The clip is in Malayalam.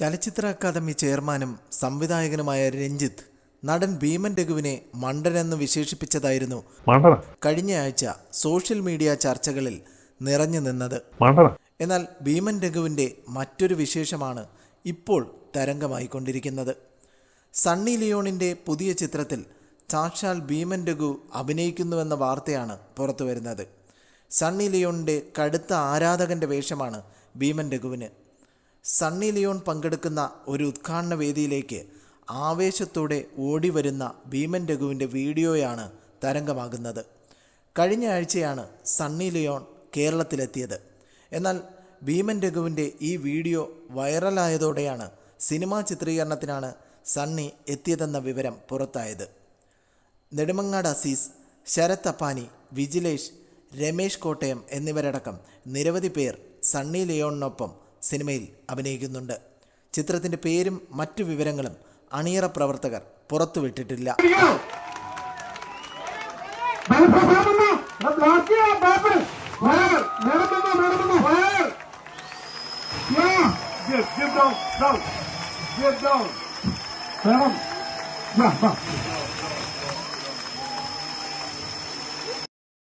ചലച്ചിത്ര അക്കാദമി ചെയർമാനും സംവിധായകനുമായ രഞ്ജിത്ത് നടൻ ഭീമൻ രഘുവിനെ മണ്ടൻ എന്ന് വിശേഷിപ്പിച്ചതായിരുന്നു കഴിഞ്ഞയാഴ്ച കഴിഞ്ഞ ആഴ്ച സോഷ്യൽ മീഡിയ ചർച്ചകളിൽ നിറഞ്ഞു നിന്നത്. എന്നാൽ ഭീമൻ രഘുവിന്റെ മറ്റൊരു വിശേഷമാണ് ഇപ്പോൾ തരംഗമായിക്കൊണ്ടിരിക്കുന്നത്. സണ്ണി ലിയോണിന്റെ പുതിയ ചിത്രത്തിൽ സാക്ഷാൽ ഭീമൻ രഘു അഭിനയിക്കുന്നുവെന്ന വാർത്തയാണ് പുറത്തുവരുന്നത്. സണ്ണി ലിയോണിന്റെ കടുത്ത ആരാധകന്റെ വേഷമാണ് ഭീമൻ രഘുവിന് സണ്ണി ലിയോൺ പങ്കെടുക്കുന്ന ഒരു ഉദ്ഘാടന വേദിയിലേക്ക് ആവേശത്തോടെ ഓടി വരുന്ന ഭീമൻ രഘുവിന്റെ വീഡിയോയാണ് തരംഗമാകുന്നത്. കഴിഞ്ഞ ആഴ്ചയാണ് സണ്ണി ലിയോൺ കേരളത്തിലെത്തിയത്. എന്നാൽ ഭീമൻ രഘുവിന്റെ ഈ വീഡിയോ വൈറലായതോടെയാണ് സിനിമാ ചിത്രീകരണത്തിനാണ് സണ്ണി എത്തിയതെന്ന വിവരം പുറത്തായത്. നെടുമങ്ങാട് അസീസ് ശരത് അപ്പാനി വിജിലേഷ് രമേശ് കോട്ടയം എന്നിവരടക്കം നിരവധി പേർ സണ്ണി ലിയോണിനൊപ്പം സിനിമയിൽ അഭിനയിക്കുന്നുണ്ട് ചിത്രത്തിന്റെ പേരും മറ്റു വിവരങ്ങളും അണിയറ പ്രവർത്തകർ പുറത്തുവിട്ടിട്ടില്ല give down, down. Give down. Come on. Yeah, വാ